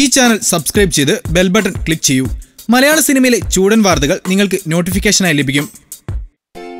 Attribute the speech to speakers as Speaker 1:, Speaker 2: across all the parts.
Speaker 1: ഈ channel subscribe ചെയ്ത് bell button click ചെയ്യൂ. മലയാള സിനിമയിലെ ചൂടൻ വാർത്തകൾ നിങ്ങൾക്ക് നോട്ടിഫിക്കേഷനായി ലഭിക്കും.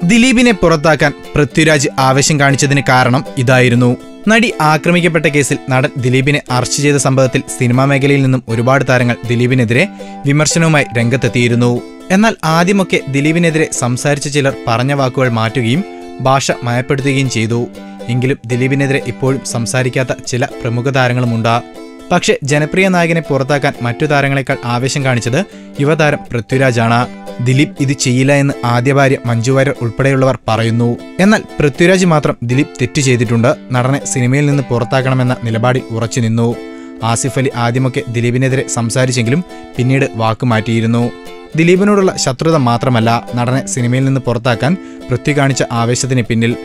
Speaker 1: ദിലീപിനെ പുറത്താക്കാൻ പൃഥ്വിരാജ് ആവേശം കാണിച്ചതിന് കാരണം ഇതായിരുന്നു. നടി ആക്രമിക്കപ്പെട്ട കേസിൽ നടൻ ദിലീപിനെ അറസ്റ്റ് ചെയ്ത സംഭവത്തിൽ സിനിമാ മേഖലയിൽ നിന്നും ഒരുപാട് താരങ്ങൾ ദിലീപിനെതിരെ വിമർശനവുമായി രംഗത്തെത്തിയിരുന്നു. എന്നാൽ ആദ്യമൊക്കെ ദിലീപിനെതിരെ സംസാരിച്ച ചിലർ പറഞ്ഞ വാക്കുകൾ മാറ്റുകയും ഭാഷ മയപ്പെടുത്തുകയും ചെയ്തു. എങ്കിലും ദിലീപിനെതിരെ ഇപ്പോഴും സംസാരിക്കാത്ത ചില പ്രമുഖ താരങ്ങളുമുണ്ട്. പക്ഷേ ജനപ്രിയ നായകനെ പുറത്താക്കാൻ മറ്റു താരങ്ങളെക്കാൾ ആവേശം കാണിച്ചത് യുവതാരം പൃഥ്വിരാജാണ്. ദിലീപ് ഇത് ചെയ്യില്ല എന്ന് ആദ്യ ഭാര്യ മഞ്ജു വാര്യർ ഉൾപ്പെടെയുള്ളവർ പറയുന്നു. എന്നാൽ പൃഥ്വിരാജ് മാത്രം ദിലീപ് തെറ്റ് ചെയ്തിട്ടുണ്ട്. നടനെ സിനിമയിൽ നിന്ന് പുറത്താക്കണമെന്ന നിലപാടിൽ ഉറച്ചു നിന്നു. ആസിഫ് അലി ആദ്യമൊക്കെ ദിലീപിനെതിരെ സംസാരിച്ചെങ്കിലും പിന്നീട് വാക്കുമാറ്റിയിരുന്നു ദിലീപിനോടുള്ള ശത്രുത മാത്രമല്ല നടനെ സിനിമയിൽ നിന്ന് പുറത്താക്കാൻ പൃഥ്വി കാണിച്ച ആവേശത്തിന് പിന്നിൽ.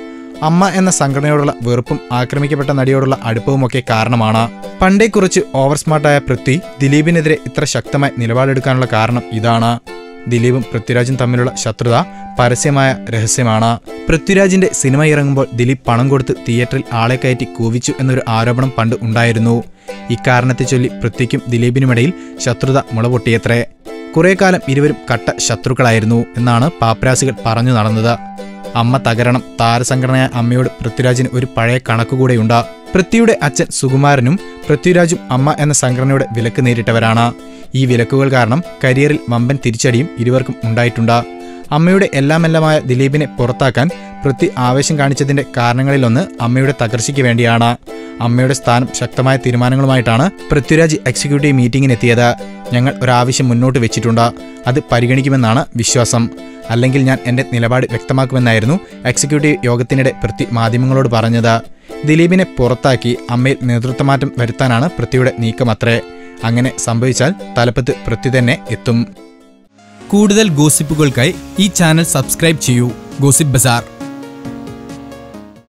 Speaker 1: അമ്മ എന്ന സംഘടനയോടുള്ള വെറുപ്പും ആക്രമിക്കപ്പെട്ട നടിയോടുള്ള അടുപ്പവുമൊക്കെ കാരണമാണ്. പണ്ടേ കുറിച്ച് ഓവർ സ്മാർട്ടായ പൃഥ്വി ദിലീപിനെതിരെ ഇത്ര ശക്തമായി നിലപാടെടുക്കാനുള്ള കാരണം ഇതാണ്. ദിലീപും പൃഥ്വിരാജും തമ്മിലുള്ള ശത്രുത പരസ്യമായ രഹസ്യമാണ്. പൃഥ്വിരാജിന്റെ സിനിമ ഇറങ്ങുമ്പോൾ ദിലീപ് പണം കൊടുത്ത് തിയേറ്ററിൽ ആളെ കയറ്റി കൂവിച്ചു എന്നൊരു ആരോപണം പണ്ട് ഉണ്ടായിരുന്നു. ഇക്കാരണത്തെ ചൊല്ലി പൃഥ്വിക്കും ദിലീപിനുമിടയിൽ ശത്രുത മുളപൊട്ടിയത്രേ. കുറെ കാലം ഇരുവരും കട്ട ശത്രുക്കളായിരുന്നു എന്നാണ് പാപ്രാസികൾ പറഞ്ഞു നടന്നത്. അമ്മ തകരണം. താരസംഘടനയായ അമ്മയോട് പൃഥ്വിരാജിന് ഒരു പഴയ കണക്കുകൂടെയുണ്ട് പൃഥ്വിയുടെ അച്ഛൻ സുകുമാരനും പൃഥ്വിരാജും അമ്മ എന്ന സംഘടനയുടെ വിലക്ക് നേരിട്ടവരാണ്. ഈ വിലക്കുകൾ കാരണം കരിയറിൽ വമ്പൻ തിരിച്ചടിയും ഇരുവർക്കും ഉണ്ടായിട്ടുണ്ട്. അമ്മയുടെ എല്ലാമെല്ലാമായ ദിലീപിനെ പുറത്താക്കാൻ പൃഥ്വി ആവേശം കാണിച്ചതിന്റെ കാരണങ്ങളിലൊന്ന് അമ്മയുടെ തകർച്ചയ്ക്ക് വേണ്ടിയാണ്. അമ്മയുടെ സ്ഥാനം ശക്തമായ തീരുമാനങ്ങളുമായിട്ടാണ് പൃഥ്വിരാജ് എക്സിക്യൂട്ടീവ് മീറ്റിംഗിനെത്തിയത് ഞങ്ങൾ ഒരാവശ്യം മുന്നോട്ട് വെച്ചിട്ടുണ്ട്. അത് പരിഗണിക്കുമെന്നാണ് വിശ്വാസം. അല്ലെങ്കിൽ ഞാൻ എന്റെ നിലപാട് വ്യക്തമാക്കുമെന്നായിരുന്നു എക്സിക്യൂട്ടീവ് യോഗത്തിനിടെ പൃഥ്വി മാധ്യമങ്ങളോട് പറഞ്ഞത്. ദിലീപിനെ പുറത്താക്കി അമ്മയിൽ നേതൃത്വമാറ്റം വരുത്താനാണ് പൃഥ്വിയുടെ നീക്കമത്രേ. അങ്ങനെ സംഭവിച്ചാൽ തലപ്പത്ത് പൃഥ്വി തന്നെ എത്തും. കൂടുതൽ ഗോസിപ്പുകൾക്കായി ഈ ചാനൽ സബ്സ്ക്രൈബ് ചെയ്യൂ. Gossip bazaar.